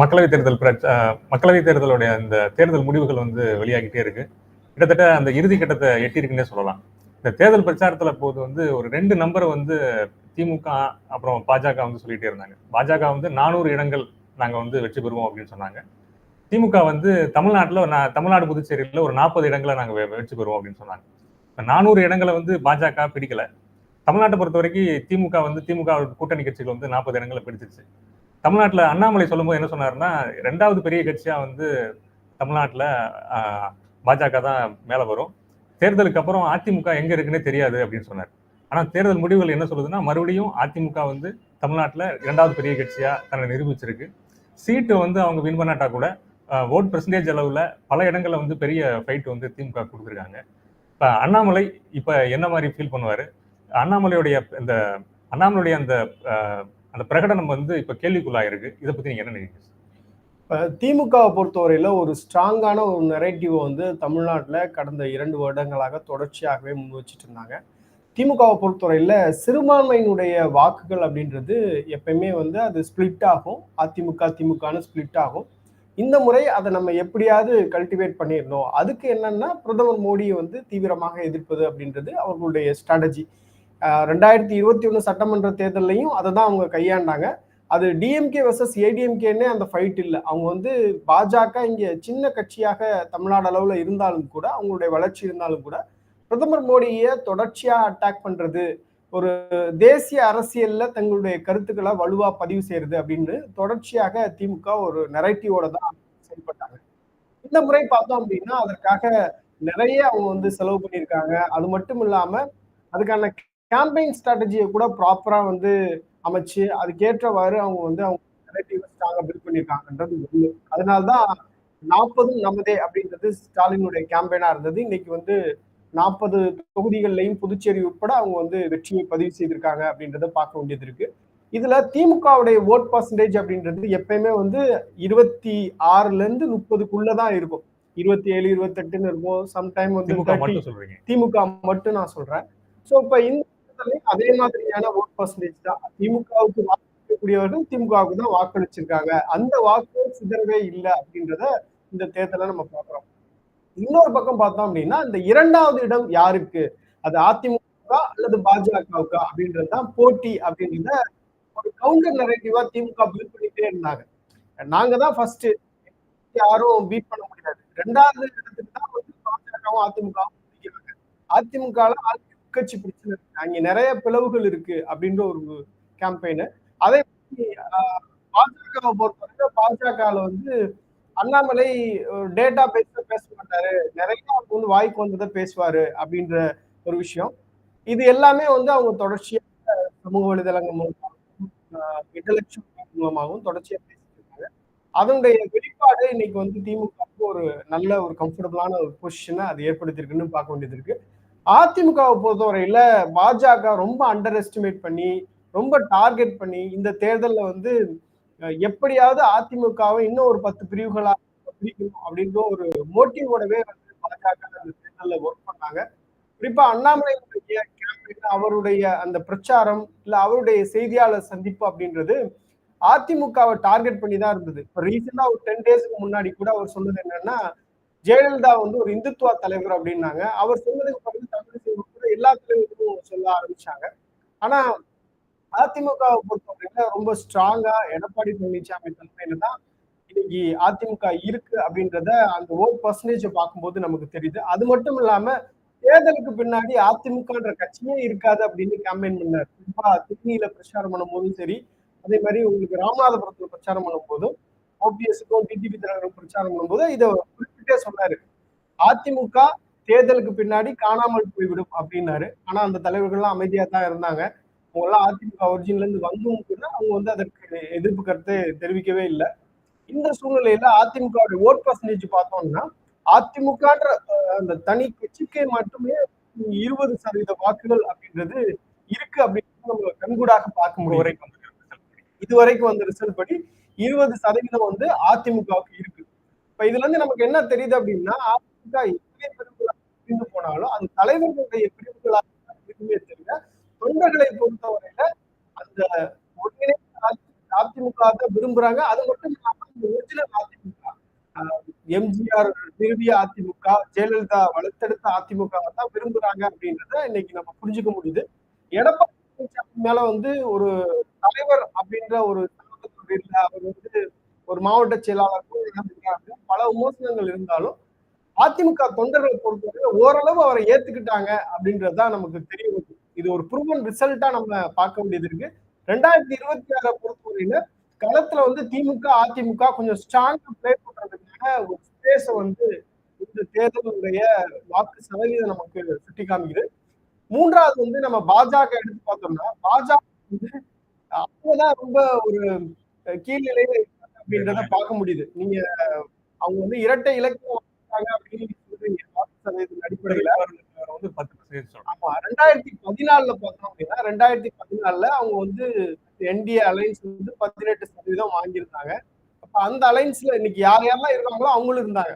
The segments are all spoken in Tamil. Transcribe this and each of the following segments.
மக்களவைத் தேர்தல் மக்களவை மக்களவைத் தேர்தலுடைய அந்த தேர்தல் முடிவுகள் வந்து வெளியாகிட்டே இருக்கு. கிட்டத்தட்ட அந்த இறுதி கட்டத்தை எட்டியிருக்குன்னே சொல்லலாம். இந்த தேர்தல் பிரச்சாரத்துல போது வந்து ஒரு ரெண்டு நம்பரை வந்து திமுக அப்புறம் பாஜக வந்து சொல்லிட்டே இருந்தாங்க. பாஜக வந்து நானூறு இடங்கள் நாங்க வந்து வெற்றி பெறுவோம் அப்படின்னு சொன்னாங்க. திமுக வந்து தமிழ்நாட்டுல நான் தமிழ்நாடு புதுச்சேரியில ஒரு நாற்பது இடங்களை நாங்கள் வெற்றி பெறுவோம் அப்படின்னு சொன்னாங்க. இப்போ நானூறு இடங்களை வந்து பாஜக பிடிக்கல. தமிழ்நாட்டை பொறுத்த வரைக்கும் திமுக வந்து திமுக கூட்டணி கட்சிகள் வந்து நாற்பது இடங்களை பிடிச்சிருச்சு. தமிழ்நாட்டில் அண்ணாமலை சொல்லும்போது என்ன சொன்னார்னா ரெண்டாவது பெரிய கட்சியாக வந்து தமிழ்நாட்டில் பாஜக தான் மேலே வரும். தேர்தலுக்கு அப்புறம் அதிமுக எங்கே இருக்குன்னே தெரியாது அப்படின்னு சொன்னார். ஆனால் தேர்தல் முடிவுகள் என்ன சொல்லுதுன்னா மறுபடியும் அதிமுக வந்து தமிழ்நாட்டில் இரண்டாவது பெரிய கட்சியாக தன்னை நிரூபிச்சிருக்கு. சீட்டு வந்து அவங்க வின் பண்ணாட்டா கூட ஓட் பெர்சன்டேஜ் அளவில் பல இடங்களில் வந்து பெரிய ஃபைட் வந்து திமுக கொடுத்துருக்காங்க. இப்போ அண்ணாமலை இப்போ என்ன மாதிரி ஃபீல் பண்ணுவார்? அண்ணாமலையுடைய இந்த அண்ணாமலையுடைய அந்த அந்த பிரகடனம் வந்து இப்ப கேள்விக்குள்ளாயிருக்கு. இதை பத்தி நீங்க என்ன நினைக்கிறீங்க? திமுகவை பொறுத்தவரையில ஒரு ஸ்ட்ராங்கான ஒரு நெரேட்டிவ் வந்து தமிழ்நாட்டில் கடந்த இரண்டு வருடங்களாக தொடர்ச்சியாகவே முன் வச்சுட்டு இருந்தாங்க. திமுகவை பொறுத்தவரையில சிறுபான்மையினுடைய வாக்குகள் அப்படின்றது எப்பயுமே வந்து அது ஸ்பிளிட் ஆகும். அதிமுக திமுகன்னு ஸ்பிளிட் ஆகும். இந்த முறை அதை நம்ம எப்படியாவது கல்டிவேட் பண்ணிடணும். அதுக்கு என்னன்னா பிரதமர் மோடியை வந்து தீவிரமாக எதிர்ப்பது அப்படின்றது அவர்களுடைய ஸ்ட்ராட்டஜி ரெண்டாயிரத்தி இருபத்தி ஒன்று சட்டமன்ற தேர்தலையும் அதை தான் அவங்க கையாண்டாங்க. அது டிஎம்கே வர்சஸ் ஏடிஎம்கேன்னே அந்த ஃபைட் இல்லை. அவங்க வந்து பாஜக இங்கே சின்ன கட்சியாக தமிழ்நாடு அளவில் இருந்தாலும் கூட அவங்களுடைய வளர்ச்சி இருந்தாலும் கூட பிரதமர் மோடியை தொடர்ச்சியாக அட்டாக் பண்ணுறது ஒரு தேசிய அரசியலில் தங்களுடைய கருத்துக்களை வலுவாக பதிவு செய்யறது அப்படின்னு தொடர்ச்சியாக திமுக ஒரு நெரேட்டிவோட தான் செயல்பட்டாங்க. இந்த முறை பார்த்தோம் அப்படின்னா அதற்காக நிறைய அவங்க வந்து செலவு பண்ணியிருக்காங்க. அது மட்டும் இல்லாமல் அதுக்கான கேம்பெயின் ஸ்ட்ராட்டஜியை கூட ப்ராப்பரா வந்து அமைச்சு அதுக்கேற்றவாறு அவங்க வந்து அவங்க நெரேட்டிவ் ஸ்ட்ராங்கா பில்ட் பண்ணியிருக்காங்கன்றது ஒண்ணு. அதனால்தான் நாற்பதும் நமதே அப்படின்றது ஸ்டாலினுடைய கேம்பெயினா இருந்தது. இன்னைக்கு வந்து நாற்பது தொகுதிகள்லையும் புதுச்சேரி உட்பட அவங்க வந்து வெற்றியை பதிவு செய்திருக்காங்க அப்படின்றத பார்க்க வேண்டியது இருக்கு. இதுல திமுகவுடைய ஓட் பர்சன்டேஜ் அப்படின்றது எப்பயுமே வந்து இருபத்தி ஆறுல இருந்து முப்பதுக்குள்ளதான் இருக்கும். இருபத்தி ஏழு இருபத்தெட்டுன்னு இருக்கும். சம்டைம் வந்து திமுக 30 மட்டும் சொல்றீங்க. திமுக மட்டும் நான் சொல்றேன். சோ இப்ப இந்த தேர்தலையும் அதே மாதிரியான ஓட் பர்சன்டேஜ் தான். திமுகவுக்கு வாக்களிக்கக்கூடியவர்கள் திமுகவுக்கு தான் வாக்களிச்சிருக்காங்க. அந்த வாக்கு சிதறவே இல்லை அப்படின்றத இந்த தேர்தல நம்ம பாக்குறோம் இன்னொரு பக்கம் பார்த்தோம் அப்படின்னா இந்த இரண்டாவது இடம் யாருக்கு? அது அதிமுக அல்லது பாஜகவுக்கா? அப்படின்றது தான் போட்டி அப்படின்றத ஒரு கவுண்டர் நரேட்டிவா திமுக பில்ட் பண்ணிட்டே இருந்தாங்க. நாங்க தான் ஃபர்ஸ்ட் யாரும் பீட் பண்ண முடியாது. ரெண்டாவது இடத்துக்கு தான் வந்து பாஜகவும் அதிமுகவும் அதிமுக உட்கட்சி பிரச்சனை அங்கே அங்க நிறைய பிளவுகள் இருக்கு அப்படின்ற ஒரு கேம்பெயின் அதே பாஜகவை பொறுத்தவரைக்கும் பாஜகல வந்து அண்ணாமலை டேட்டா பேச பேச மாட்டாரு. நிறைய அவங்க வந்து வாய்க்கு வந்ததை பேசுவாரு அப்படின்ற ஒரு விஷயம். இது எல்லாமே வந்து அவங்க தொடர்ச்சியா சமூக வலைதளங்கள் மூலமாகவும் இன்டலெக்சுவல் மூலமாகவும் தொடர்ச்சியா பேசிட்டு இருக்காங்க. அதனுடைய வெளிப்பாடு இன்னைக்கு வந்து திமுக ஒரு நல்ல ஒரு கம்ஃபர்டபுளான ஒரு பொசிஷனை அது ஏற்படுத்தியிருக்குன்னு பார்க்க வேண்டியது இருக்கு. அதிமுகவை பொறுத்தவரையில பாஜக ரொம்ப அண்டர் எஸ்டிமேட் பண்ணி ரொம்ப டார்கெட் பண்ணி இந்த தேர்தலில் வந்து எப்படியாவது அதிமுகவை இன்னும் ஒரு பத்து பிரிவுகளா பிரிக்கணும் அப்படின்ற ஒரு மோட்டிவோடவே வந்து பாஜக அந்த தேர்தலில் ஒர்க் பண்ணாங்க. குறிப்பா அண்ணாமலையுடைய கேம்பெயின் அவருடைய அந்த பிரச்சாரம் இல்ல அவருடைய செய்தியாளர் சந்திப்பு அப்படின்றது அதிமுகவை டார்கெட் பண்ணி தான் இருந்தது. இப்போ ரீசெண்டா ஒரு டென் டேஸ்க்கு முன்னாடி கூட அவர் சொன்னது என்னன்னா ஜெயலலிதா வந்து ஒரு இந்துத்துவ தலைவர் அப்படின்னாங்க. அவர் சொன்னதுக்கு பிறகு தமிழிசை உட்பட எல்லா தலைவர்களும் சொல்ல ஆரம்பிச்சாங்க. ஆனா அதிமுகவை பொறுத்தவரையில ரொம்ப ஸ்ட்ராங்கா எடப்பாடி பழனிசாமி தலைமையில தான் இன்னைக்கு அதிமுக இருக்கு அப்படின்றத அந்த ஓட் பர்சன்டேஜ் பார்க்கும்போது நமக்கு தெரியுது. அது மட்டும் இல்லாம தேர்தலுக்கு பின்னாடி அதிமுகன்ற கட்சியே இருக்காது அப்படின்னு கேம்பெயின் பண்ணார். குறிப்பா திருச்சியில பிரச்சாரம் பண்ணும்போதும் சரி அதே மாதிரி உங்களுக்கு ராமநாதபுரத்துல பிரச்சாரம் பண்ணும்போதும் ஓபிஎஸ்க்கும் டிடிபி தலைவரும் பிரச்சாரம் பண்ணும்போது இதை குறிப்பிட்டே சொன்னாரு. அதிமுக தேர்தலுக்கு பின்னாடி காணாமல் போய்விடும் அப்படின்னாரு. ஆனா அந்த தலைவர்கள்லாம் அமைதியா தான் இருந்தாங்க. அவங்க எல்லாம் அதிமுக ஒரிஜின்ல இருந்து வந்தும் கூட அவங்க வந்து அதற்கு எதிர்ப்பு கருத்து தெரிவிக்கவே இல்லை. இந்த சூழ்நிலையில அதிமுக ஓட் பர்சன்டேஜ் பார்த்தோம்னா அதிமுகன்ற அந்த தனி கட்சிக்கு மட்டுமே இருபது சதவீத வாக்குகள் அப்படின்றது இருக்கு அப்படின்னு நம்ம கண்கூடாக பார்க்க முடியும். வரைக்கும் வந்து இதுவரைக்கும் வந்த ரிசல்ட் படி இருபது சதவீதம் வந்து அதிமுகவுக்கு இருக்கு. இப்ப இதுல இருந்து நமக்கு என்ன தெரியுது அப்படின்னா அதிமுக எத்தனை பிரிவுகளாக பிரிந்து போனாலும் அது தலைவர்களுடைய பிரிவுகளாக இருக்குமே தெரியல. தொண்டர்களை பொறுத்தவரையில அந்த ஒருங்கிணைந்த அதிமுக தான் விரும்புறாங்க. அது மட்டும் இல்லாமல் இந்த எம்ஜிஆர் நிறுவிய அதிமுக ஜெயலலிதா வளர்த்தெடுத்த அதிமுக தான் விரும்புறாங்க அப்படின்றத இன்னைக்கு நம்ம புரிஞ்சுக்க முடியுது. எடப்பாடி மேல வந்து ஒரு தலைவர் அப்படின்ற ஒரு இல்ல அவர் வந்து ஒரு மாவட்ட செயலாளருக்கும் பல விமர்சனங்கள் இருந்தாலும் அதிமுக தொண்டர்களை பொறுத்தவரை ஓரளவு அவரை ஏத்துக்கிட்டாங்க அப்படின்றதுதான் நமக்கு தெரிய வருது. இது ஒரு ப்ரூவன் ரிசல்ட்டா நம்ம பார்க்க வேண்டியது இருக்கு. ரெண்டாயிரத்தி இருபத்தி ஆறை பொறுத்தவரையில களத்துல வந்து திமுக அதிமுக கொஞ்சம் ஸ்ட்ராங்கா பிளே பண்றதுக்கான ஒரு ஸ்பேஸ வந்து இந்த தேர்தலுடைய வாக்கு சதவீதம் நமக்கு சுட்டி காமிக்குது மூன்றாவது வந்து நம்ம பாஜக எடுத்து பார்த்தோம்னா பாஜக வந்து அவங்கதான் ரொம்ப ஒரு கீழ்நிலையில அப்படின்றத பார்க்க முடியுது. நீங்க அவங்க வந்து இரட்டை இலக்கியம் அப்படின்னு சொல்றீங்க சதவீதத்தின் அடிப்படையில வந்து பத்து ஆமா ரெண்டாயிரத்தி பதினாலுல பார்த்தோம் அப்படின்னா ரெண்டாயிரத்தி பதினாலுல அவங்க வந்து என்டிஏ அலைன்ஸ் வந்து பதினெட்டு சதவீதம் வாங்கியிருந்தாங்க. அப்ப அந்த அலைன்ஸ்ல இன்னைக்கு யார் யாரெல்லாம் இருக்காங்களோ அவங்களும் இருந்தாங்க.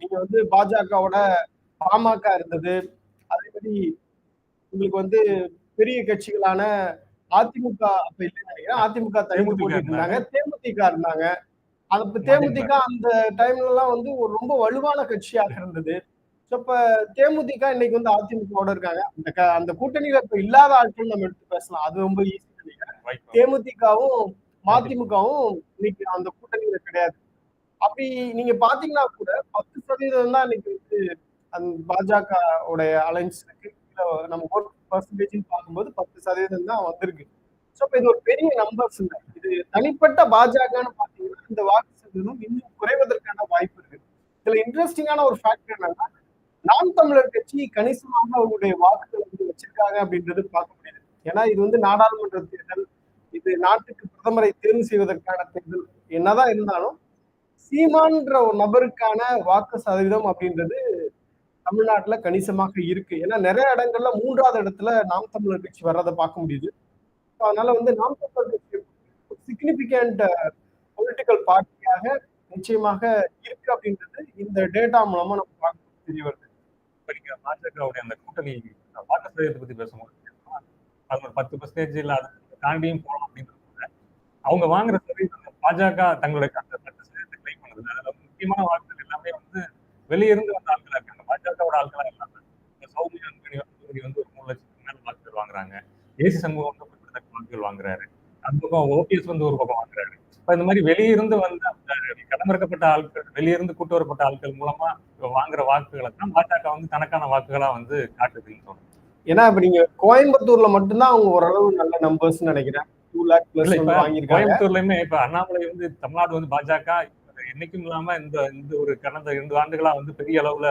நீங்க வந்து பாஜகவோட பாமக இருந்தது. அதே மாதிரி உங்களுக்கு வந்து பெரிய கட்சிகளான அதிமுக அப்ப இல்லைன்னு நினைக்கிறேன். அதிமுக போட்டிட்டு இருந்தாங்க. தேமுதிக இருந்தாங்க. அது தேமுதிக அந்த டைம்ல எல்லாம் வந்து ஒரு ரொம்ப வலுவான கட்சியாக இருந்தது. இப்ப தேமுதிக இன்னைக்கு வந்து அதிமுகவோட இருக்காங்க. அந்த அந்த கூட்டணியில இப்ப இல்லாத ஆட்கள் நம்ம எடுத்து பேசலாம். அது ரொம்ப ஈஸி நினைக்கிறேன். தேமுதிகவும் மதிமுகவும் இன்னைக்கு அந்த கூட்டணியில கிடையாது. அப்படி நீங்க பாத்தீங்கன்னா கூட பத்து சதவீதம் தான் இன்னைக்கு வந்து அந்த பாஜக உடைய அலைன்ஸ் இருக்கு. நம்ம ஓட் பர்சன்டேஜ் பார்க்கும்போது பத்து சதவீதம் தான் வந்திருக்கு. ஸோ இப்போ இது ஒரு பெரிய நம்பர்ஸ் இல்லை. இது தனிப்பட்ட பாஜகன்னு பாத்தீங்கன்னா இந்த வாக்கு சதவீதம் இன்னும் குறைவதற்கான வாய்ப்பு இருக்கு. இதுல இன்ட்ரெஸ்டிங்கான ஒரு ஃபேக்டர் என்னன்னா நாம் தமிழர் கட்சி கணிசமாக அவங்களுடைய வாக்குகள் வந்து வச்சிருக்காங்க அப்படின்றது பார்க்க முடியுது. ஏன்னா இது வந்து நாடாளுமன்ற தேர்தல் இது நாட்டுக்கு பிரதமரை தேர்வு செய்வதற்கான தேர்தல். என்னதான் இருந்தாலும் சீமான்ற ஒரு நபருக்கான வாக்கு சதவீதம் அப்படின்றது தமிழ்நாட்டுல கணிசமாக இருக்கு. ஏன்னா நிறைய இடங்கள்ல மூன்றாவது இடத்துல நாம் தமிழர் கட்சி வர்றதை பார்க்க முடியுது. அதனால வந்து நாம் சிக்னிபிகண்ட் பொலிட்டிக்கல் பார்ட்டியாக நிச்சயமாக இருக்கு அப்படின்றது இந்த டேட்டா மூலமா நம்ம பார்க்க தெரிய வருது. இப்ப நீங்க பாஜகவுடைய அந்த கூட்டணி வாக்கு சதவீதத்தை பத்தி பேசும்போது அது ஒரு பத்து பர்சன்டேஜ் இல்ல அது தாண்டியும் போகலாம் அப்படின்றது அவங்க வாங்குற சதவீதம் பாஜக தங்களுடைய அந்த பத்து சதவீதத்தை ட்ரை பண்ணுறது அதுல முக்கியமான வாக்குகள் எல்லாமே வந்து வெளியிருந்து வந்த ஆட்களா இருக்காங்க. பாஜகவோட ஆட்களா இல்லாம இந்த சௌமியா வந்து ஒரு மூணு லட்சத்துக்கு மேல வாக்குகள் வாங்குறாங்க. ஏசி சமூகம் வந்து குறிப்பிடத்தக்க வாக்குகள் வாங்குறாரு. அந்த பக்கம் ஓபிஎஸ் வந்து ஒரு பக்கம் வாங்குறாரு. இப்ப இந்த மாதிரி வெளியிருந்து வந்த அந்த களமிறக்கப்பட்ட ஆட்கள் வெளியிருந்து கூட்டு வரப்பட்ட ஆட்கள் மூலமா வாங்குற வாக்குகளை தான் பாஜக வந்து தனக்கான வாக்குகளா வந்து காட்டுதுன்னு சொல்றேன் ஏன்னா இப்ப நீங்க கோயம்புத்தூர்ல மட்டும்தான் அவங்க ஓரளவு நல்ல நம்பர்ஸ் நினைக்கிறேன். டூ லேக் கோயம்புத்தூர்லயுமே இப்ப அண்ணாமலை வந்து தமிழ்நாடு வந்து பாஜக என்னைக்கும் இல்லாம இந்த இந்த ஒரு கடந்த இரண்டு ஆண்டுகளா வந்து பெரிய அளவுல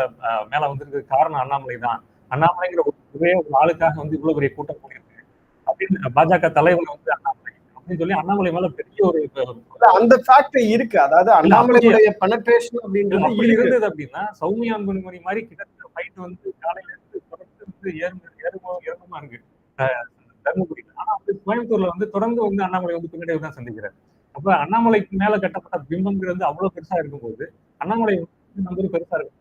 மேல வந்திருக்கு காரணம் அண்ணாமலை தான். அண்ணாமலைங்கிற ஒரு ஒரே ஆளுக்காக வந்து இவ்வளவு பெரிய கூட்டம் அப்படின்னு பாஜக தலைவர் வந்து அப்படின்னு சொல்லி அண்ணாமலை மேல பெரிய ஒரு அந்த ஃபேக்டர் இருக்கு. அதாவது அண்ணாமலையுடைய பெனட்ரேஷன் அப்படின்றது இருந்தது அப்படின்னா சௌமியா அன்புமணி மாதிரி கிட்டத்தட்ட ஃபைட் வந்து காலையில இருந்து தொடர்ந்து வந்து ஏறும் ஏறுமோ இருக்கு. தர்மபுரி. ஆனா வந்து கோயம்புத்தூர்ல வந்து தொடர்ந்து வந்து அண்ணாமலை வந்து பின்னடைவு தான் சந்திக்கிறார். அப்ப அண்ணாமலைக்கு மேல கட்டப்பட்ட பிம்பம்ங்கிறது வந்து அவ்வளவு பெருசா இருக்கும்போது அண்ணாமலை நம்பர் பெருசா இருக்கும்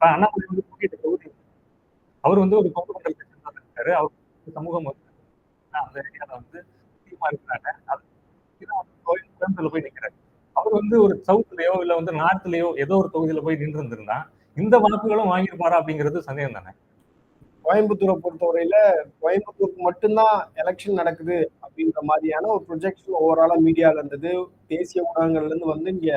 அண்ணாமலை வந்து போட்டியிட்ட தொகுதி. அவர் வந்து ஒரு கட்சி தான் இருக்காரு. அவர் சமூகம் வந்து அந்த ஏரியால வந்து அதிகமா இருக்கிறாங்க அது போய் நிக்கிறாரு. அவர் வந்து ஒரு சவுத்லயோ இல்ல வந்து நார்த்லயோ ஏதோ ஒரு தொகுதியில போய் நின்று இருந்திருந்தா இந்த வாக்குகளும் வாங்கியிருப்பாரா அப்படிங்கிறது சந்தேகம் தானே? கோயம்புத்தூரை பொறுத்தவரையில கோயம்புத்தூருக்கு மட்டும்தான் எலெக்ஷன் நடக்குது அப்படின்ற மாதிரியான ஒரு ப்ரொஜெக்ஷன் ஓவராலா மீடியால இருந்தது. தேசிய ஊடகங்கள்ல இருந்து வந்து இங்க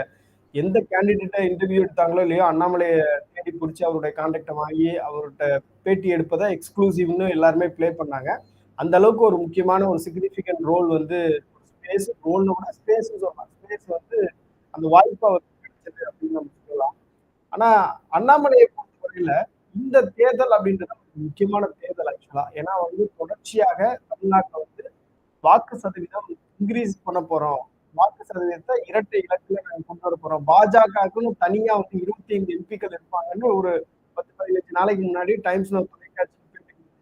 எந்த கேண்டிடேட்டை இன்டர்வியூ எடுத்தாங்களோ இல்லையோ அண்ணாமலையை தேடி பிடிச்சி அவருடைய கான்டாக்டை வாங்கி அவர்கிட்ட பேட்டி எடுப்பதை எக்ஸ்க்ளூசிவ்னு எல்லாருமே ப்ளே பண்ணாங்க. அந்த அளவுக்கு ஒரு முக்கியமான ஒரு சிக்னிஃபிகண்ட் ரோல் வந்து ஸ்பேஸ் ரோல்னு கூட ஸ்பேஸ் சொல்லலாம். ஸ்பேஸ் வந்து அந்த வாய்ப்பு வந்து கிடைச்சது அப்படின்னு நம்ம சொல்லலாம். ஆனா அண்ணாமலையை பொறுத்தவரையில இந்த தேர்தல் அப்படின்றது முக்கியமான தேர்தல் ஆக்சுவலா ஏன்னா வந்து தொடர்ச்சியாக தமிழ்நாட்டில் வந்து வாக்கு சதவீதம் இன்க்ரீஸ் பண்ண போறோம். வாக்கு சதவீதத்தை இரட்டை இலக்குல நாங்கள் கொண்டு வர போறோம். பாஜகவுக்குன்னு தனியா வந்து இருபத்தி ஐந்து எம்பிக்கள் இருப்பாங்கன்னு ஒரு பத்து பதினஞ்சு நாளைக்கு முன்னாடி டைம்ஸ் தொலைக்காட்சி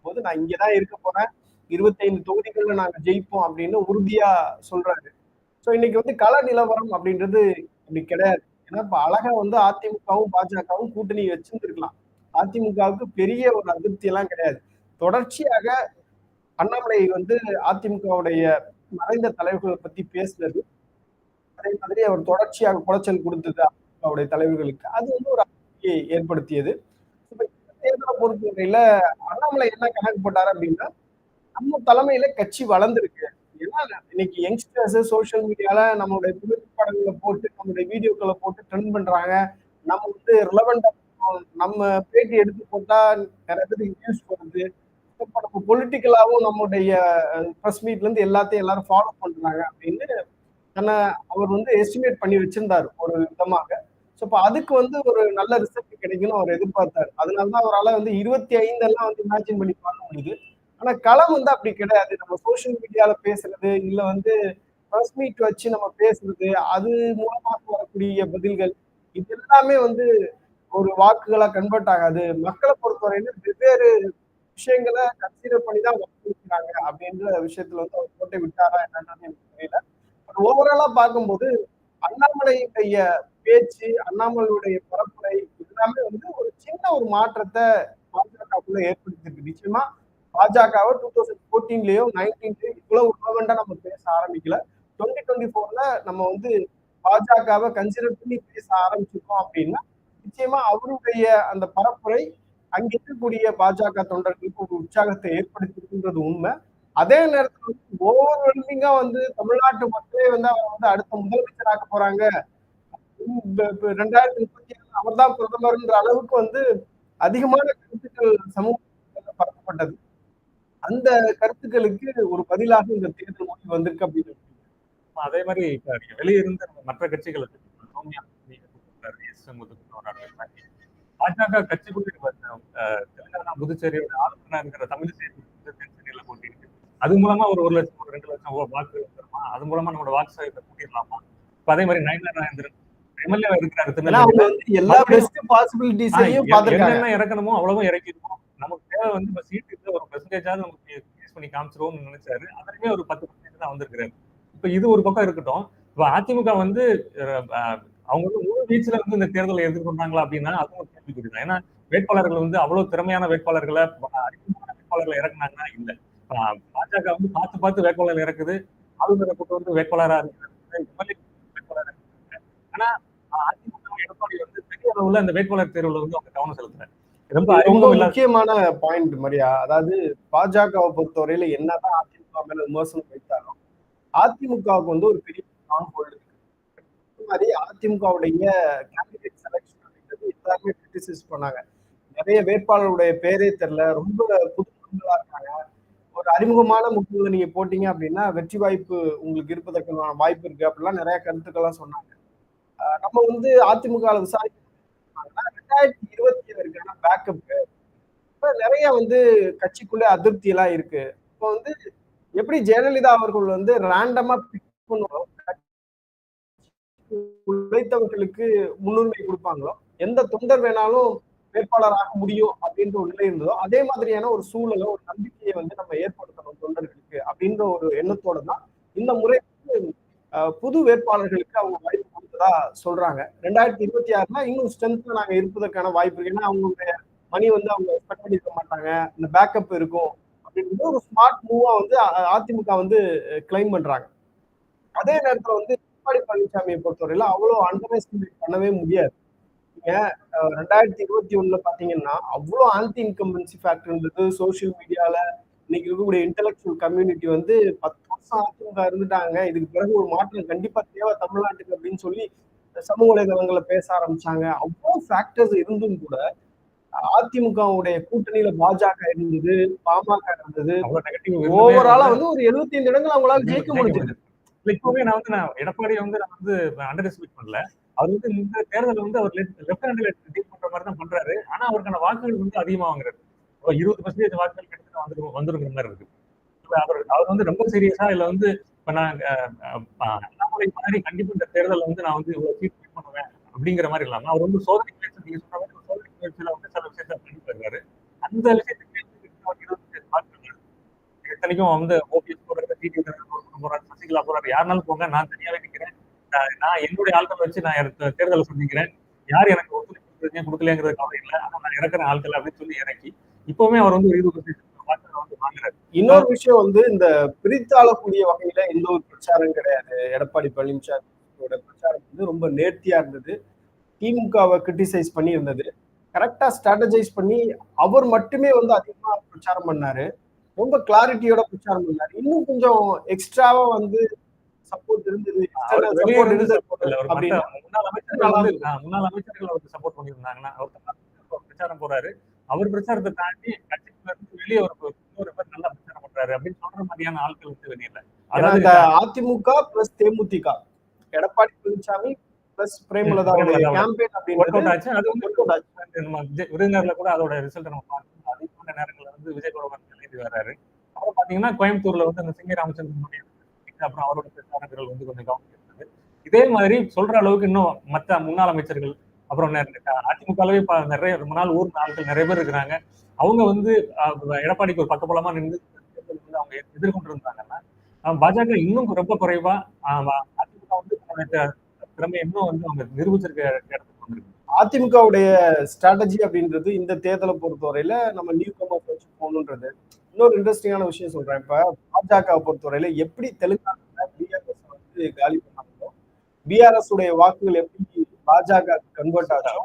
போது நான் இங்கதான் இருக்க போறேன். இருபத்தைந்து தொகுதிகள்ல நாங்க ஜெயிப்போம் அப்படின்னு உறுதியா சொல்றாரு. சோ இன்னைக்கு வந்து கள நிலவரம் அப்படின்றது இப்படி கிடையாது. ஏன்னா இப்ப அழகா வந்து அதிமுகவும் பாஜகவும் கூட்டணி வச்சிருந்துருக்கலாம். அதிமுகவுக்கு பெரிய ஒரு அதிருப்தி எல்லாம் கிடையாது. தொடர்ச்சியாக அண்ணாமலை வந்து அதிமுகவுடைய மறைந்த தலைவர்களை பத்தி பேசுனது. அதே மாதிரி அவர் தொடர்ச்சியாக குடைச்சல் கொடுத்தது அதிமுகவுடைய தலைவர்களுக்கு. அது வந்து ஒரு அதிருப்தியை ஏற்படுத்தியது. தேர்தலை பொறுத்தவரையில அண்ணாமலை என்ன கணக்கு போட்டாரு அப்படின்னா நம்ம தலைமையில கட்சி வளர்ந்துருக்கு. ஏன்னா இன்னைக்கு யங்ஸ்டர்ஸ் சோஷியல் மீடியால நம்மளுடைய புகைப்படங்களை போட்டு நம்மளுடைய வீடியோக்களை போட்டு ட்ரெண்ட் பண்றாங்க. நம்ம வந்து ரிலவெண்டா நம்ம பேட்டி எடுத்து போட்டா நிறைய பேருக்கு நியூஸ் போடுது இப்ப நம்ம பொலிட்டிக்கலாவும் நம்முடைய ப்ரெஸ் மீட்ல இருந்து எல்லாத்தையும் எல்லாரும் ஃபாலோ பண்றாங்க அப்படின்னு தன்னை அவர் வந்து எஸ்டிமேட் பண்ணி வச்சிருந்தார் ஒரு விதமாக. ஸோ இப்போ அதுக்கு வந்து ஒரு நல்ல ரிசல்ட் கிடைக்கும்னு அவர் எதிர்பார்த்தார். அதனால தான் அவரால் வந்து இருபத்தி ஐந்து எல்லாம் வந்து இமேஜின் பண்ணி பார்க்க முடியுது. ஆனா களம் வந்து அப்படி கிடையாது. நம்ம சோஷியல் மீடியால பேசுறது இல்ல வந்து ப்ரெஸ் மீட் வச்சு நம்ம பேசுறது அது மூலமாக வரக்கூடிய பதில்கள் இது எல்லாமே வந்து ஒரு வாக்குகளா கன்வெர்ட் ஆகாது. மக்களை பொறுத்தவரையில வெவ்வேறு விஷயங்களை கன்சிடர் பண்ணி தான் வாக்களிக்கிறாங்க அப்படின்ற விஷயத்துல வந்து அவர் கோட்டை விட்டாரா என்னன்னு எனக்கு தெரியல. பட் ஓவராலா பார்க்கும்போது அண்ணாமலையுடைய பேச்சு அண்ணாமலையுடைய பரப்புரை எல்லாமே வந்து ஒரு சின்ன ஒரு மாற்றத்தை பாஜகக்குள்ள ஏற்படுத்திருக்கு நிச்சயமா பாஜகவை டூ தௌசண்ட் ஃபோர்டீன்லயோ நைன்டீன்லயோ இவ்வளவு ரிலவெண்டா நம்ம பேச ஆரம்பிக்கல. டுவெண்ட்டி டுவெண்ட்டி ஃபோர்ல நம்ம வந்து பாஜகவை கன்சிடர் பண்ணி பேச ஆரம்பிச்சிருக்கோம் அப்படின்னா நிச்சயமா அவருடைய அந்த பரப்புரை அங்க இருக்கக்கூடிய பாஜக தொண்டர்களுக்கு ஒரு உற்சாகத்தை ஏற்படுத்திருக்குன்றது உண்மை. அதே நேரத்துல வந்து ஓவர்வெல்மிங்கா வந்து தமிழ்நாட்டு மக்களே வந்து அவர் வந்து அடுத்த முதலமைச்சராக்க போறாங்க. ரெண்டாயிரத்தி முப்பத்தி ஏழு அவர் தான் பிரதமர்ன்ற அளவுக்கு வந்து அதிகமான கருத்துக்கள் சமூகத்தில் பரப்பப்பட்டது. அந்த கருத்துக்களுக்கு ஒரு பதிலாக இந்த தேர்தல் முடிவு வந்திருக்கு அப்படின்னு அதே மாதிரி இப்ப நீங்க வெளியே இருந்து மற்ற கட்சிகளை. பாஜக கட்சிக்குள்ள தெலுங்கானா புதுச்சேரியோட ஆளுநரா இருக்கிற தமிழிசை தென்சென்னையில போட்டியிருக்கு. அது மூலமா ஒரு ஒரு லட்சம் ஒரு ரெண்டு லட்சம் வாக்கு வந்துருமா? அது மூலமா நம்மளோட வாக்கு சதவீதத்தை கூட்டிடலாமா? இப்ப அதே மாதிரி நயனா நாகேந்திரன் எம்எல்ஏ இருக்கிறாரு எல்லா பெஸ்ட் பாசிபிலிட்டிஸையும் என்னென்ன இறக்கணுமோ அவ்வளவும் இறக்கிருக்கோம். நமக்கு தேவை வந்து இப்ப சீட்டு ஒரு பெர்சன்டேஜாவது நமக்கு யூஸ் பண்ணி காமிச்சிருவோம்னு நினைச்சாரு. அதுலயுமே ஒரு பத்து பர்சன்டேஜ் தான் வந்திருக்கிறாரு. இப்போ இது ஒரு பக்கம் இருக்கட்டும். இப்போ அதிமுக வந்து அவங்க வந்து முழு வீச்சில் வந்து இந்த தேர்தலை எதிர்கொண்டாங்களா அப்படின்னா அதுவும் ஒரு கேள்விக்குறி தான் ஏன்னா வேட்பாளர்கள் வந்து அவ்வளவு திறமையான வேட்பாளர்களை அதிகமான வேட்பாளர்களை இறக்குனாங்கன்னா இல்லை. பாஜக வந்து பார்த்து பார்த்து வேட்பாளர் இறக்குது. ஆளுநரை கூட்டு வந்து வேட்பாளராக இருக்கிறது எம்எல்ஏ வேட்பாளராக இருக்கிறது ஆனா அதிமுக எடப்பாடி வந்து பெரிய அளவுல அந்த வேட்பாளர் தேர்வுல வந்து அவங்க கவனம் செலுத்துறாரு. ரொம்ப முக்கியமான பாயிண்ட் மரியா. அதாவது பாஜகவை பொறுத்தவரையில என்னதான் அதிமுக மேல விமர்சனம் வைத்தாலும் அதிமுகவுக்கு வந்து ஒரு பெரிய ஸ்ட்ராங் ஹோல்டு மாதிரி அதிமுகவுடைய கேண்டிடேட் செலக்ஷன் அப்படின்றது எல்லாருமே கிரிட்டிசைஸ் பண்ணாங்க. நிறைய வேட்பாளருடைய பேரே தெரியல. ரொம்ப புதுமைகளா இருக்காங்க. ஒரு அறிமுகமான முக்கியங்களை நீங்க போட்டீங்க அப்படின்னா வெற்றி வாய்ப்பு உங்களுக்கு இருப்பதற்கான வாய்ப்பு இருக்கு அப்படிலாம் நிறைய கருத்துக்கள்லாம் சொன்னாங்க. நம்ம வந்து அதிமுக விசாரிக்க ரெண்டாயிரத்தி இருபத்தி ஏழுக்கான பேக்கப் நிறைய வந்து கட்சிக்குள்ள அதிருப்தி எல்லாம் இருக்கு. இப்போ வந்து எப்படி ஜெயலலிதா அவர்கள் வந்து ரேண்டமா பிக் பண்ணுவோம் உழைத்தவர்களுக்கு முன்னுரிமை கொடுப்பாங்களோ எந்த தொண்டர் வேணாலும் வேட்பாளர் ஆக முடியும் அப்படின்ற ஒரு நிலை இருந்ததோ அதே மாதிரியான ஒரு சூழலை ஒரு நம்பிக்கையை வந்து நம்ம ஏற்படுத்தணும் தொண்டர்களுக்கு அப்படின்ற ஒரு எண்ணத்தோட தான் இந்த முறை வந்து, புது வேட்பாளர்களுக்கு அவங்க வாய்ப்பு கொடுத்ததா சொல்றாங்க. ரெண்டாயிரத்தி இருபத்தி ஆறுல இன்னும் ஸ்ட்ரென்த்ல நாங்க இருப்பதற்கான வாய்ப்பு இருக்கு. ஏன்னா அவங்களுடைய மணி வந்து அவங்க எக்ஸ்பெக்ட் பண்ணிருக்க மாட்டாங்க. இந்த பேக்கப் இருக்கும். அப்படின்றது ஒரு ஸ்மார்ட் மூவா வந்து அதிமுக வந்து கிளைம் பண்றாங்க. அதே நேரத்துல வந்து எடப்பாடி பழனிசாமியை பொறுத்தவரையில அவ்வளவு அண்டர் எஸ்டிமேட் பண்ணவே முடியாது. நீங்க ரெண்டாயிரத்தி இருபத்தி ஒண்ணுல பாத்தீங்கன்னா அவ்வளவு ஆன்டி இன்கம்பன்சி ஃபேக்டர் இருந்தது. சோஷியல் மீடியால இன்னைக்கு இருக்கக்கூடிய இன்டெலெக்சுவல் கம்யூனிட்டி வந்து பத்து வருஷம் அதிமுக இருந்துட்டாங்க. இதுக்கு பிறகு ஒரு மாற்றம் கண்டிப்பா தேவை தமிழ்நாட்டுக்கு அப்படின்னு சொல்லி சமூக வலைதளங்கள்ல பேச ஆரம்பிச்சாங்க. அவ்வளவு ஃபேக்டர்ஸ் இருந்தும் கூட அதிமுகவுடைய கூட்டணியில பாஜக இருந்தது பாமக இருந்தது. ஓவராலா வந்து ஒரு 75 இடங்கள் அவங்களால ஜெயிக்க முடிஞ்சது. இல்ல இப்பவே நான் வந்து நான் எடப்பாடியை வந்து நான் வந்து அண்டர் எஸ்டிமேட் பண்ணல. அவர் வந்து இந்த தேர்தல் வந்து அவர் லெப்ட் ஹேண்ட்ல டீல் பண்ற மாதிரி தான் பண்றாரு. ஆனா அவருக்கான வாக்குகள் வந்து அதிகமா வாங்குறாரு. ஒரு இருபது பர்சன்டேஜ் வாக்குகள் கிட்டத்தட்ட வந்து வந்துருங்கிற மாதிரி இருக்கு. அவர் அவர் வந்து ரொம்ப சீரியஸா இல்ல வந்து இப்ப நான் அண்ணாமலை மாதிரி கண்டிப்பா இந்த தேர்தல் வந்து நான் வந்து இவ்வளவு சீட் வின் பண்ணுவேன் அப்படிங்கிற மாதிரி இல்லாம அவர் வந்து சோதனை முயற்சி நீங்க சொல்ற மாதிரி சோதனை முயற்சியில வந்து சில விஷயத்தை பண்ணிட்டு வருவாரு அந்த விஷயத்துக்கு அவர் இருபது வாக்குகள் எத்தனைக்கும் வந்து ஓபிஎஸ் போறாரு டிடி போறாரு சசிகலா போறாரு யாருனாலும் போங்க நான் தனியாவே நிற்கிறேன் நான் என்னுடைய ஆட்கள் வச்சு நான் தேர்தலை சந்திக்கிறேன். யார் எனக்கு ஒத்துழைப்பு கொடுக்கலங்கிறது கவலை இல்லை. ஆனா நான் இறக்குற ஆட்கள் அப்படின்னு சொல்லி இறக்கி இப்பவுமே அவர் வந்து ஒரு இருபது இன்னொரு விஷயம் வந்து இந்த பிரித்தாளக்கூடிய வகையில எந்த ஒரு பிரச்சாரம் கிடையாது. எடப்பாடி பழனிசாமியோட பிரச்சாரம் வந்து ரொம்ப நேர்த்தியா இருந்தது. திமுகவை கிரிட்டிசைஸ் பண்ணி இருந்தது கரெக்டா ஸ்ட்ராட்டஜைஸ் பண்ணி அவர் மட்டுமே வந்து அதிகமா பிரச்சாரம் பண்ணாரு. ரொம்ப கிளாரிட்டியோட பிரச்சாரம் பண்ணாரு. இன்னும் கொஞ்சம் எக்ஸ்ட்ராவா வந்து சப்போர்ட் இருந்தது. முன்னாள் அமைச்சர்கள் அவருக்கு சப்போர்ட் பண்ணியிருந்தாங்கன்னா அவர் அவர் பிரச்சாரம் போறாரு. அவர் பிரச்சாரத்தை தாண்டி கட்சிக்குள்ள இருந்து வெளியே ஒரு இன்னொரு பேர் நல்லா பிரச்சாரம் பண்றாரு அப்படின்னு சொல்ற மாதிரியான ஆட்கள் வந்து வெளியில. அதாவது அதிமுக பிளஸ் தேமுதிக எடப்பாடி பழனிசாமி பிளஸ் பிரேமலதா. அது விருதுநகர்ல கூட அதோட ரிசல்ட் நம்ம பார்க்கணும் அதிகமான நேரங்கள்ல வந்து விஜய் குரவன் எழுதி வர்றாரு. அப்புறம் பாத்தீங்கன்னா கோயம்புத்தூர்ல வந்து அந்த சிங்கை ராமச்சந்திரனுடைய அப்புறம் அவரோட பிரச்சாரங்கள் வந்து கொஞ்சம் இருந்தது இதே மாதிரி சொல்ற அளவுக்கு இன்னும் மத்த முன்னாள் அமைச்சர்கள் அப்புறம் அதிமுகவே நிறைய ரொம்ப நாள் ஊர் ஆட்கள் நிறைய பேர் இருக்கிறாங்க. அவங்க வந்து எடப்பாடிக்கு ஒரு பக்கபலமா நின்று வந்து அவங்க எதிர்கொண்டு இருந்தாங்கன்னா பாஜக இன்னும் ரொம்ப குறைவா அதிமுக வந்து தன்னுடைய இன்னும் வந்து அவங்க நிரூபிச்சிருக்க இடத்துக்கு வந்திருக்கு அதிமுகவுடைய ஸ்ட்ராட்டஜி அப்படின்றது இந்த தேர்தலை பொறுத்தவரையில நம்ம நியூ கமர்ஸ் வச்சு போகணுன்றது. இன்னொரு இன்ட்ரெஸ்டிங்கான விஷயம் சொல்றேன். இப்ப பாஜக பொறுத்தவரையில எப்படி தெலுங்கானால பிஆர்எஸ் வந்து காலி பண்ணாங்களோ பிஆர்எஸ் உடைய வாக்குகள் எப்படி பாஜக கன்வெர்ட் ஆச்சோ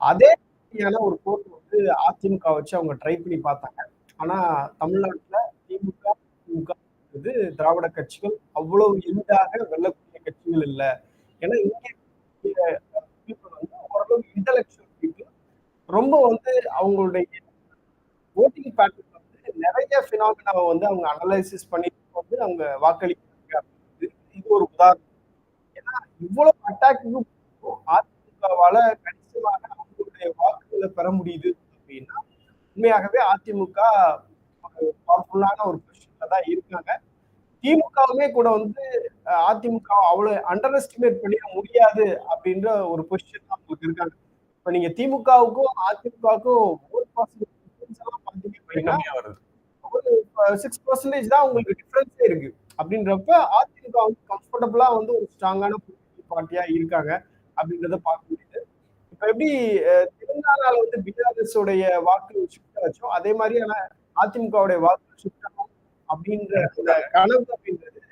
அதே மாதிரியான ஒரு கோர்ட் வந்து அதிமுக வச்சு அவங்க ட்ரை பண்ணி பார்த்தாங்க. ஆனா தமிழ்நாட்டுல திமுக திமுக வந்து திராவிட கட்சிகள் அவ்வளவு எளிதாக வெல்லக்கூடிய கட்சிகள் இல்லை. ஏன்னா இங்கே வந்து ஓரளவு இன்டலெக்சுவல் பீப்புள் ரொம்ப வந்து அவங்களுடைய ஓட்டிங் பேட்டர்ன் வந்து நிறைய பினாமினாவை வந்து அவங்க அனலைசிஸ் பண்ணி வந்து அவங்க வாக்களிக்கிறாங்க. அப்படின்றது இது ஒரு உதாரணம். ஏன்னா இவ்வளவு அட்டாக்கு அதிமுகவால கணிசமாக அவங்களுடைய வாக்குகளை பெற முடியுது அப்படின்னா உண்மையாகவே அதிமுக பவர்ஃபுல்லான ஒரு பொசிஷன்ல தான் இருக்காங்க. திமுகவுமே கூட வந்து அதிமுக அவ்வளவு அண்டர் எஸ்டிமேட் பண்ணிட முடியாது அப்படின்ற ஒரு பொசிஷன் அவங்களுக்கு இருக்காங்க. இப்ப நீங்க திமுகவுக்கும் அதிமுகவுக்கும் ஓட் பர்சன்டேஜ் வருது. சிக்ஸ் பர்சன்டேஜ் தான் உங்களுக்கு டிஃபரன்ஸே இருக்கு. அப்படின்றப்ப அதிமுக வந்து கம்ஃபர்டபுளா வந்து ஒரு ஸ்ட்ராங்கான பார்ட்டியா இருக்காங்க. அப்படின்றத பார்க்க முடியுது. இப்ப எப்படி தெலுங்கானால வந்து பிஆர்எஸ் உடைய வாக்கு ஷிஃப்ட் ஆச்சோ அதே மாதிரியான அதிமுகவுடைய வாக்கு ஷிஃப்ட் ஆகும் அப்படின்ற கனவு அப்படின்றது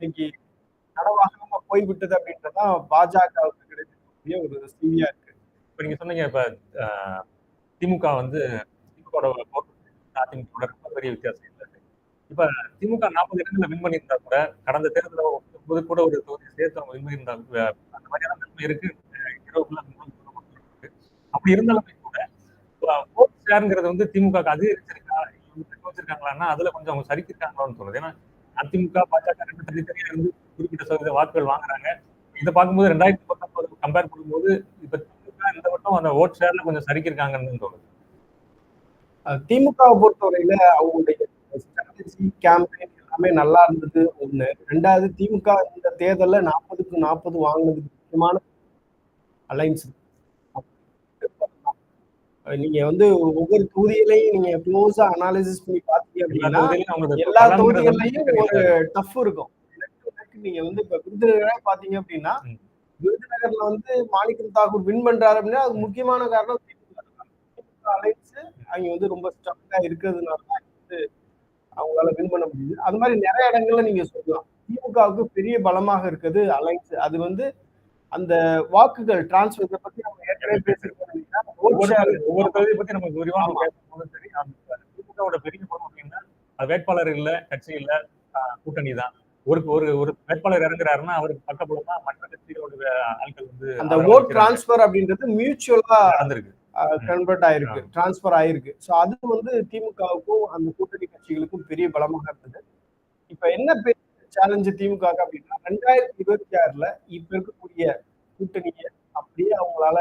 இன்னைக்கு நனவாகாம போய்விட்டது அப்படின்றதான் பாஜகவுக்கு கிடைக்கக்கூடிய ஒரு செய்தியா இருக்கு. இப்ப நீங்க சொன்னீங்க இப்ப திமுக வந்து திமுக அதிமுக ரொம்ப பெரிய வித்தியாசம். இப்ப திமுக நாற்பது இடங்கள்ல வின் பண்ணியிருந்தா கூட கடந்த தேர்தலில் ஒன்பது கூட ஒரு தொகுதியை சேர்த்து அவங்க வின் பண்ணியிருந்தாங்க. அந்த மாதிரியான நிலைமை இருக்கு. அஹ், இருக்கு. அப்படி இருந்தாலுமே கூட ஓட் ஷேருங்கிறது வந்து திமுக அதிகரிச்சிருக்கா இல்ல வச்சிருக்காங்களான்னா அதுல கொஞ்சம் அவங்க சரிக்கிருக்காங்களான்னு தோணுது. ஏன்னா அதிமுக பாஜக ரெண்டு தனித்தனியா இருந்து குறிப்பிட்ட சதவீத வாக்குகள் வாங்குறாங்க. இதை பார்க்கும்போது ரெண்டாயிரத்தி பத்தொன்பது கம்பேர் பண்ணும்போது இப்ப திமுக இந்த வட்டம் அந்த ஓட் ஷேர்ல கொஞ்சம் சரிக்கிருக்காங்கன்னு தோணுது. திமுக திமுகவை பொறுத்தவரையில அவங்களுடைய ஸ்ட்ராட்டஜி கேம்பெயின் எல்லாமே நல்லா இருந்தது. ஒண்ணு. ரெண்டாவது திமுக இந்த தேர்தல்ல நாற்பதுக்கு நாற்பது வாங்கினதுக்கு முக்கியமான அலைன்ஸ். நீங்க வந்து ஒவ்வொரு தொகுதியிலையும் நீங்க க்ளோஸா அனாலிசிஸ் பண்ணி பாத்தீங்க அப்படின்னா எல்லா தொகுதிகள்லயும் ஒரு. டஃப் இருக்கும். நீங்க வந்து இப்ப விருதுநகரே பாத்தீங்க அப்படின்னா. விருதுநகர்ல வந்து மாணிக்கம் தாக்கூர் வின் பண்றாரு அப்படின்னா அது முக்கியமான காரணம் திமுக அலைன்ஸ் அவங்க வந்து ரொம்ப ஸ்ட்ராங்கா இருக்கிறதுனால தான் வந்து அவங்களால வின் பண்ண முடியுது. அது மாதிரி நிறைய இடங்கள்ல நீங்க சொல்லலாம். திமுகவுக்கு பெரிய பலமாக இருக்குது அலைன்ஸ். அது வந்து அந்த வாக்குகள் டிரான்ஸ்ஃபர் பத்தி நம்ம ஏற்கனவே vote ஒவ்வொரு தொகுதியை பத்தி நமக்கு விரிவாக சரி திமுகவோட பெரிய பலம் அப்படின்னா அது வேட்பாளர் இல்ல கட்சி இல்ல ஆஹ் கூட்டணி தான். ஒரு ஒரு ஒரு வேட்பாளர் இறங்குறாருன்னா அவருக்கு பக்கபலமா மற்ற கட்சிகளோட ஆட்கள் வந்து அந்த ஓட். டிரான்ஸ்ஃபர் அப்படின்றது மியூச்சுவலா நடந்திருக்கு. கன்வெர்ட் ஆயிருக்கு டிரான்ஸ்ஃபர் ஆயிருக்கு. ஸோ அது வந்து திமுகவுக்கும் அந்த கூட்டணி கட்சிகளுக்கும் பெரிய பலமாக இருந்தது. இப்ப என்ன பெரிய சேலஞ்சு திமுக அப்படின்னா ரெண்டாயிரத்தி இருபத்தி ஆறுல இப்ப இருக்கக்கூடிய கூட்டணியை அப்படியே அவங்களால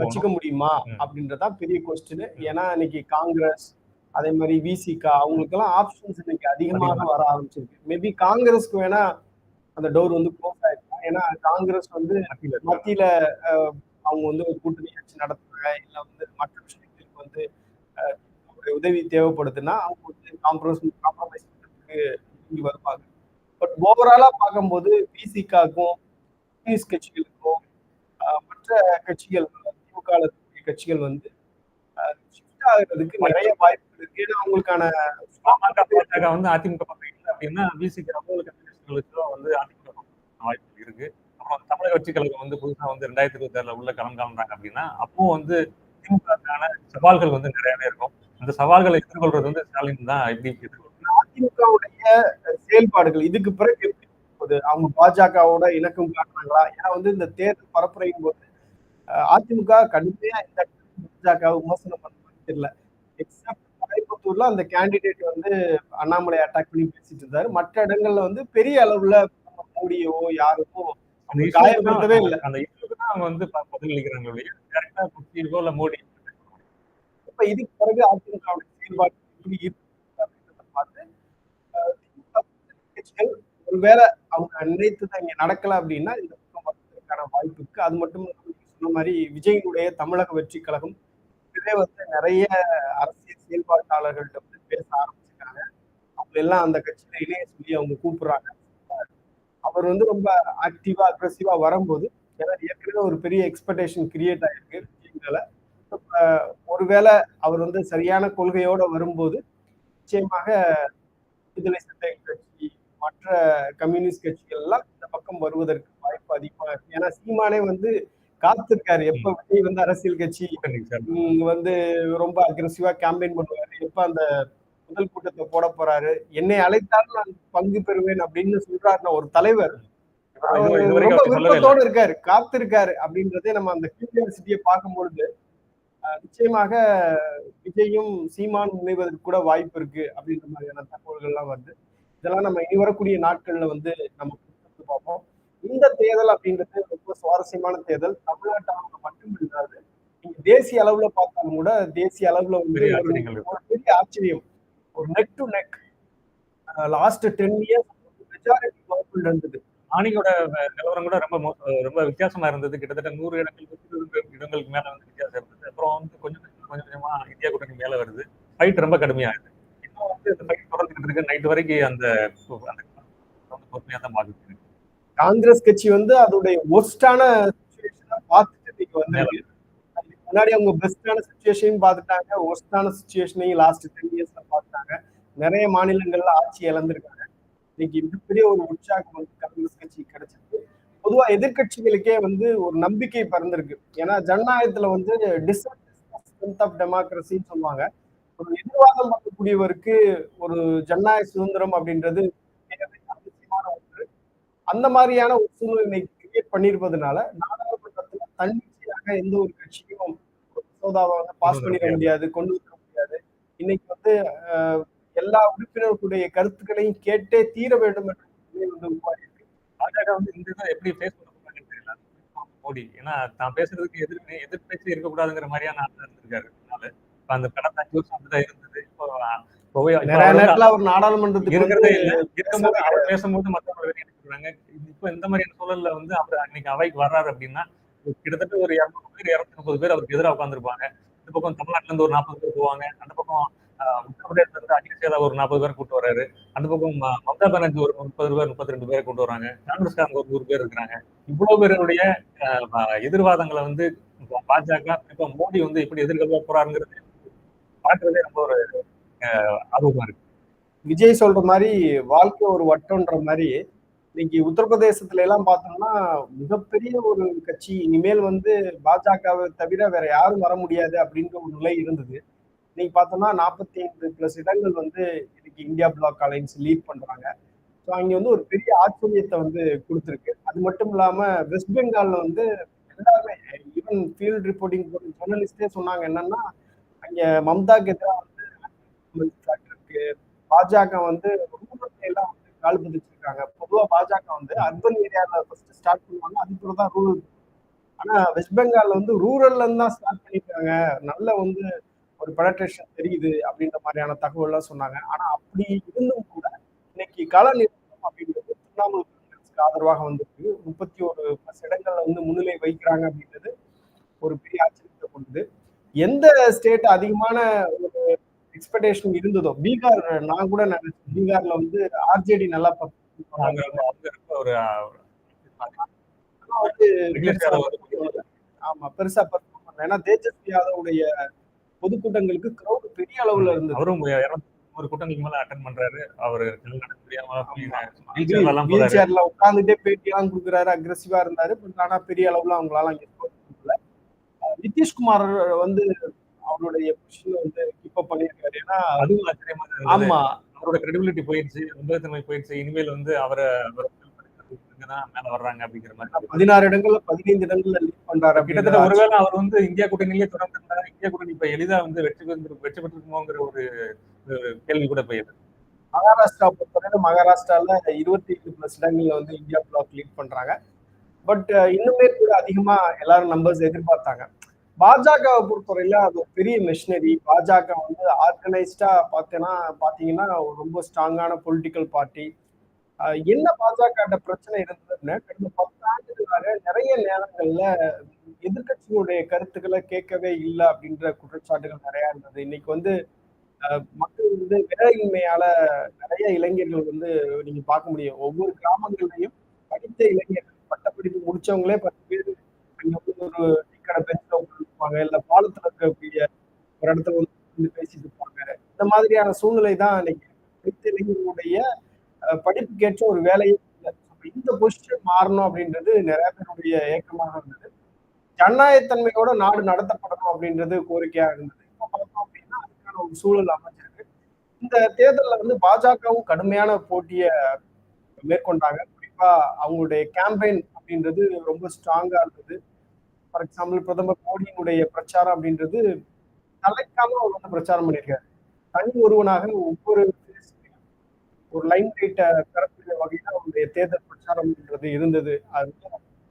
வச்சுக்க. முடியுமா. அப்படின்றதான் பெரிய கொஸ்டின் ஏன்னா இன்னைக்கு காங்கிரஸ் அதே மாதிரி விசிகா அவங்களுக்கெல்லாம் ஆப்ஷன்ஸ் இன்னைக்கு அதிகமாக வர ஆரம்பிச்சிருக்கு. மேபி காங்கிரஸ்க்கு வேணா அந்த டோர் வந்து க்ளோஸ் ஆயிருக்கும் ஏன்னா காங்கிரஸ் வந்து மத்தியில அவங்க வந்து ஒரு கூட்டணி ஆட்சி நடத்துறாங்க இல்ல வந்து மற்ற விஷயங்களுக்கு வந்து அவங்களுடைய உதவி தேவைப்படுதுன்னா அவங்க வந்து காம்ப்ரமைஸ் காம்ப்ரமைஸ் பண்றதுக்கு வருவாங்க. பட் ஓவராலா பார்க்கும்போது பிசிக்காக்கும் கம்யூனிஸ்ட் கட்சிகளுக்கும் மற்ற கட்சிகள் திமுக கட்சிகள் வந்து ஷிஃப்ட் ஆகுறதுக்கு நிறைய வாய்ப்புகள் இருக்கு. ஏன்னா அவங்களுக்கான பாமக வந்து அதிமுக பக்கம் இல்லை அப்படின்னா பிசிக்கு அவங்களுக்கு கம்யூனிஸ்டுகளுக்கும் வந்து அதிமுக பக்கம் வாய்ப்பு இருக்கு. தமிழக வெற்றி கழகம் வந்து புதுசாக வந்து ரெண்டாயிரத்தி இருபத்தி ஆறுல உள்ள களம் காண்றாங்க அப்படின்னா அப்போ வந்து திமுகக்கான சவால்கள் வந்து நிறையவே இருக்கும். அந்த சவால்களை எதிர்கொள்றது வந்து ஸ்டாலின் தான் எப்படி அதிமுகவுடைய செயல்பாடுகள் இதுக்கு பிறகு எப்படி போகுது? அவங்க பாஜகவோட இணக்கம் காட்டுறாங்களா? ஏன்னா வந்து இந்த தேர்தல் பரப்புரையும் போது அதிமுக கடுமையா இந்த பாஜக விமர்சனம் பண்ண தெரியல. எக்ஸப்ட் கோயம்புத்தூர்ல அந்த கேண்டிடேட் வந்து அண்ணாமலை அட்டாக் பண்ணி பேசிட்டு இருந்தாரு. மற்ற இடங்கள்ல வந்து பெரிய அளவுல மோடியோ யாருக்கோ காயப்படுத்தவே இல்ல. அந்த இஷ்யூக்கு தான் அவங்க வந்து பதிலளிக்கிறாங்க டேரக்டா குச்சிக்கோ இல்ல மோடி இப்ப இதுக்கு பிறகு அதிமுகவுடைய செயல்பாடு எப்படி இருக்கு பார்த்து ஒருவேளை அவங்க நினைத்தது இங்க நடக்கல அப்படின்னா இந்த பக்கம் வருவதற்கான வாய்ப்பு இருக்கு அது மட்டும் சொன்ன மாதிரி விஜயனுடைய தமிழக வெற்றி கழகம் இதே வந்து நிறைய அரசியல் செயல்பாட்டாளர்கள்ட்ட வந்து பேச ஆரம்பிச்சிருக்காங்க அவங்க எல்லாம் அந்த கட்சியில இணைய சொல்லி அவங்க கூப்பிடுறாங்க. அவர் வந்து ரொம்ப ஆக்டிவா அக்ரெசிவா வரும்போது ஏன்னா ஏற்கனவே ஒரு பெரிய எக்ஸ்பெக்டேஷன் கிரியேட் ஆயிருக்கு இப்ப ஒருவேளை அவர் வந்து சரியான கொள்கையோட வரும்போது நிச்சயமாக விடுதலை சிறுத்தைகள் கட்சி மற்ற கம்யூனிஸ்ட் கட்சிகள் எல்லாம் இந்த பக்கம் வருவதற்கு வாய்ப்பு அதிகமா இருக்கு. ஏன்னா சீமானே வந்து காத்திருக்காரு. எப்ப விஜய் வந்து அரசியல் கட்சி வந்து ரொம்ப அக்ரெசிவா கேம்பெயின் பண்ணுவாரு. எப்ப அந்த முதல் கூட்டத்தை போட போறாரு. என்னை அழைத்தாலும் நான் பங்கு பெறுவேன் அப்படின்னு சொல்றாருன்னா ஒரு தலைவர். ரொம்ப. விருப்பத்தோட இருக்காரு காத்திருக்காரு அப்படின்றதே நம்ம அந்த கியூரியாசிட்டியை பார்க்கும்பொழுது அஹ், நிச்சயமாக விஜயும் சீமான் முனைவதற்கு கூட வாய்ப்பு இருக்கு அப்படின்ற மாதிரியான தகவல்கள்லாம் வருது. இதெல்லாம் நம்ம இனி வரக்கூடிய நாட்கள்ல வந்து நம்ம பார்ப்போம். இந்த தேர்தல் அப்படின்றது ரொம்ப சுவாரஸ்யமான தேர்தல். தமிழ்நாட்டு அளவுல மட்டும் இல்லாது தேசிய அளவுல பார்த்தாலும் கூட தேசிய அளவுல வந்து பெரிய ஆச்சரியம். ஒரு neck to neck last ten years majority powerful இருந்தது. மாணிக்கோட நிலவரம் கூட ரொம்ப ரொம்ப வித்தியாசமா இருந்தது. கிட்டத்தட்ட நூறு இடங்கள் இருபது இடங்களுக்கு மேல வந்து வித்தியாசம் இருந்தது. அப்புறம் வந்து கொஞ்சம் கொஞ்சம் கொஞ்சம் கொஞ்சமா இந்தியா கூட்டணி மேல வருது. ஃபைட் ரொம்ப கடுமையா இருக்கு இன்னும் வந்து இந்த ஃபைட் தொடர்ந்துட்டு இருக்கு. நைட் வரைக்கும் அந்த அந்த பொறுமையா தான் பாக்குது காங்கிரஸ் கட்சி வந்து அதோடைய ஒஸ்டான சுச்சுவேஷனை பார்த்துட்டு நீங்க வந்து முன்னாடி அவங்க பெஸ்டான சுச்சுவேஷனையும் பார்த்துட்டாங்க ஒஸ்டான சுச்சுவேஷனையும் லாஸ்ட் டென் இயர்ஸ்ல பார்த்துட்டாங்க. நிறைய மாநிலங்கள்ல ஆட்சி இழந்திருக்காங்க. இன்னைக்கு மிகப்பெரிய ஒரு உற்சாகம் வந்து காங்கிரஸ் கட்சி கிடைச்சிருக்கு. பொதுவா எதிர்க்கட்சிகளுக்கே வந்து ஒரு நம்பிக்கை பறந்திருக்கு. ஏன்னா ஜனநாயகத்துல வந்து ஸ்ட்ரென்த் ஆஃப் டெமோக்ரஸின்னு சொல்லுவாங்க. ஒரு எதிர்வாதம் பண்ணக்கூடியவருக்கு ஒரு ஜனநாயக சுதந்திரம் அப்படின்றது அவசியமான ஒன்று. அந்த மாதிரியான ஒரு சூழ்நிலை கிரியேட் பண்ணியிருப்பதுனால நாடாளுமன்றத்துல எந்த ஒரு கட்சியும் மசோதாவை வந்து பாஸ் பண்ணிட முடியாது கொண்டு வர முடியாது. இன்னைக்கு வந்து எல்லா உறுப்பினர்களுடைய கருத்துக்களையும் கேட்டே தீர வேண்டும் என்ற நிலை வந்து உருவாகி இருக்கு. பாஜக வந்து இந்த இதை எப்படி ஃபேஸ் பண்ண போறாங்கன்னு தெரியல. மோடி ஏன்னா தான் பேசுறதுக்கு எதிர் எதிர் பேச்சு இருக்கக்கூடாதுங்கிற மாதிரியான ஆள் இருந்திருக்காரு அதனால இப்ப அந்த கடந்த அஞ்சு வருஷம் அப்படிதான் இருந்தது. இப்போ பேசும்போது சொல்றாங்க. இப்ப இந்த மாதிரியான சூழல்ல வந்து அவர் அன்னைக்கு அவைக்கு வர்றாரு அப்படின்னா கிட்டத்தட்ட ஒரு இரநூறு பேர் இரநூத்தி முப்பது பேர் அவருக்கு எதிராக உட்காந்துருப்பாங்க இந்த பக்கம் தமிழ்நாட்டுல இருந்து ஒரு நாற்பது பேர் போவாங்க. அந்த பக்கம் ஆஹ், இருந்து அகிலேஷ் யாதவ் ஒரு நாற்பது பேர் கூட்டு வர்றாரு அந்த பக்கம் மம்தா பானர்ஜி ஒரு முப்பது பேர் முப்பத்தி ரெண்டு பேரை கொண்டு வராங்க. காங்கிரஸ்காரங்க ஒரு நூறு பேர் இருக்கிறாங்க. இவ்வளவு பேருடைய எதிர்வாதங்களை வந்து பாஜக இப்ப மோடி வந்து எப்படி எதிர்கொள்ள போறாருங்கிறது பாக்குறதே ரொம்ப ஒரு ஆர்வமா இருக்கு. விஜய் சொல்ற மாதிரி வாழ்க்கை ஒரு வட்டம்ன்ற மாதிரி இன்னைக்கு உத்தரப்பிரதேசத்துல எல்லாம் பார்த்தோம்னா மிகப்பெரிய ஒரு கட்சி. இனிமேல் வந்து பாஜகவை தவிர வேற யாரும் வர முடியாது அப்படின்ற ஒரு நிலை இருந்தது. இன்னைக்கு பார்த்தோம்னா நாற்பத்தி ஐந்து பிளஸ் இடங்கள் வந்து இன்னைக்கு இந்தியா பிளாக் அலைன்ஸ் லீட் பண்றாங்க. ஸோ அங்கே வந்து ஒரு பெரிய ஆச்சரியத்தை வந்து கொடுத்துருக்கு. அது மட்டும் இல்லாம வெஸ்ட் பெங்கால்ல வந்து எல்லாருமே ஈவன் ஃபீல்ட் ரிப்போர்ட்டிங் ஜேர்னலிஸ்டே சொன்னாங்க என்னன்னா அங்க மம்தாக்கு எதிராக வந்து இருக்கு. பாஜக வந்து ரொம்ப எல்லாம் வந்து கால் பதிச்சிருக்காங்க பொதுவா பாஜக வந்து அர்பன் ஏரியால ஃபர்ஸ்ட் ஸ்டார்ட் பண்ணுவாங்க. அதுக்கப்புறம் தான் ரூரல் ஆனா வெஸ்ட் பெங்கால்ல வந்து ரூரல்ல இருந்து தான் ஸ்டார்ட் பண்ணிருக்காங்க. நல்ல வந்து ஒரு பெனட்ரேஷன் தெரியுது அப்படின்ற மாதிரியான தகவல்லாம் சொன்னாங்க. ஆனா அப்படி இருந்தும் கூட இன்னைக்கு கள நிறுவனம் அப்படின்றது திரிணாமுல் காங்கிரஸ்க்கு ஆதரவாக வந்திருக்கு. முப்பத்தி ஒரு பஸ் இடங்கள்ல வந்து முன்னிலை வைக்கிறாங்க அப்படின்றது ஒரு பெரிய ஆச்சரியத்தை கொண்டது. எந்த ஸ்டேட் அதிகமான ஒரு எக்ஸ்பெக்டேஷன் இருந்ததோ பீகார் நான் கூட நினைச்சேன். பீகார்ல வந்து ஆர்ஜேடி நல்லா ஆமா பெருசா பெர்ஃபார்ம் பண்ணல. ஏன்னா தேஜஸ்வி யாதவுடைய பொதுக்கூட்டங்களுக்கு கிரௌட் பெரிய அளவுல இருந்தது. அவரும் ஒரு கூட்டங்களுக்கு மேல அட்டன் பண்றாரு. அவரு. வீல் உட்கார்ந்துட்டே பேட்டி எல்லாம் கொடுக்குறாரு அக்ரெசிவா இருந்தாரு. பட் ஆனா பெரிய அளவுல அவங்களால அங்க நிதிஷ்குமார் வந்து அவருடைய பொசிஷன் வந்து கீப் அப் பண்ணியிருக்காரு. ஏன்னா அதுவும் ஆச்சரியமா ஆமா. அவரோட கிரெடிபிலிட்டி போயிடுச்சு நம்பகத்தன்மை போயிடுச்சு இனிமேல் வந்து அவரை மேல வர்றாங்க அப்படிங்கிற மாதிரி. பதினாறு இடங்கள்ல பதினைந்து இடங்கள்ல லீட் பண்றாரு கிட்டத்தட்ட ஒருவேளை அவர் வந்து இந்தியா கூட்டணியிலே தொடர்ந்து இந்தியா கூட்டணி இப்ப எளிதா வந்து வெற்றி பெற்று வெற்றி பெற்றிருக்குமோங்கிற ஒரு ஒரு கேள்வி கூட போயிடுது மகாராஷ்டிரா பொறுத்தவரை மகாராஷ்டிரால இருபத்தி எட்டு பிளஸ் இடங்கள்ல வந்து இந்தியா பிளாக் லீட் பண்றாங்க. பட் இன்னுமே கூட அதிகமா எல்லாரும் நம்பர்ஸ் எதிர்பார்த்தாங்க. பாஜகவை பொறுத்தவரையில அது ஒரு பெரிய மிஷினரி பாஜக வந்து ஆர்கனைஸ்டா பார்த்தேன்னா பாத்தீங்கன்னா ரொம்ப ஸ்ட்ராங்கான பொலிட்டிக்கல் பார்ட்டி என்ன பாஜக பிரச்சனை இருந்ததுன்னு கடந்த பத்து ஆண்டுகளாக நிறைய நேரங்கள்ல எதிர்கட்சிகளுடைய கருத்துக்களை கேட்கவே இல்லை அப்படின்ற குற்றச்சாட்டுகள் நிறைய இருந்தது. இன்னைக்கு வந்து மக்கள் வந்து வேலையின்மையால நிறைய இளைஞர்கள் வந்து நீங்க பார்க்க முடியும். ஒவ்வொரு கிராமங்கள்லையும் படித்த இளைஞர்கள் பட்டப்படிப்பு முடிச்சவங்களே பத்து பேர் வந்து ஒரு கடை பெஞ்சில் உட்காந்துருப்பாங்க இல்ல பாலத்துல இருக்கக்கூடிய ஒரு இடத்துல வந்து பேசிட்டு இருப்பாங்க. இந்த மாதிரியான சூழ்நிலை தான் இன்னைக்கு படித்த இளைஞர்களுடைய படிப்புக்கேற்ற ஒரு வேலையே இல்லை. இந்த பொசிஷன் மாறணும் அப்படின்றது நிறைய பேருடைய ஏக்கமாக இருந்தது. ஜனநாயகத்தன்மையோட நாடு நடத்தப்படணும் அப்படின்றது கோரிக்கையா இருந்தது. இப்ப பார்த்தோம் அப்படின்னா அதுக்கான ஒரு சூழல் அமைஞ்சிருக்கு. இந்த தேர்தலில் வந்து பாஜகவும் கடுமையான போட்டியை மேற்கொண்டாங்க. குறிப்பா அவங்களுடைய கேம்பெயின் அப்படின்றது ரொம்ப ஸ்ட்ராங்கா இருந்தது. ஃபார் எக்ஸாம்பிள் பிரதமர் மோடியினுடைய பிரச்சாரம் அப்படின்றது தலைக்காம அவர் வந்து பிரச்சாரம் பண்ணியிருக்காரு. தனி ஒருவனாக ஒவ்வொரு ஒரு லைன் லைட்டை பெறக்கூடிய வகையில் அவருடைய தேர்தல் பிரச்சாரம்ன்றது இருந்தது. அது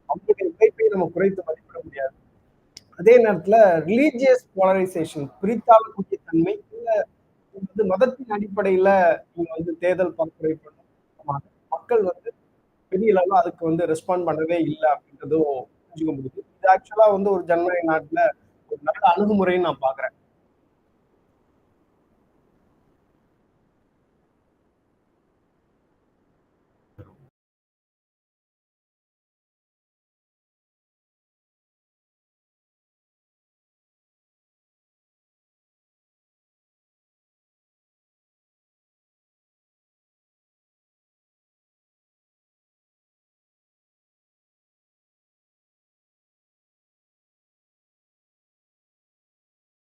அவங்களுடைய உழைப்பை நம்ம குறைத்து மதிப்பிட முடியாது. அதே நேரத்தில் ரிலீஜியஸ் போலரைசேஷன் பிரித்தாளக்கூடிய தன்மை இல்லை வந்து மதத்தின் அடிப்படையில் இவங்க வந்து தேர்தல் பரப்புரை பண்ணும் மக்கள் வந்து பெரிய அளவில் அதுக்கு வந்து ரெஸ்பாண்ட் பண்ணவே இல்லை அப்படின்றதும் புரிஞ்சுக்க முடியுது. இது ஆக்சுவலா வந்து ஒரு ஜனநாயக நாட்டுல ஒரு நல்ல அணுகுமுறைன்னு நான் பாக்குறேன்.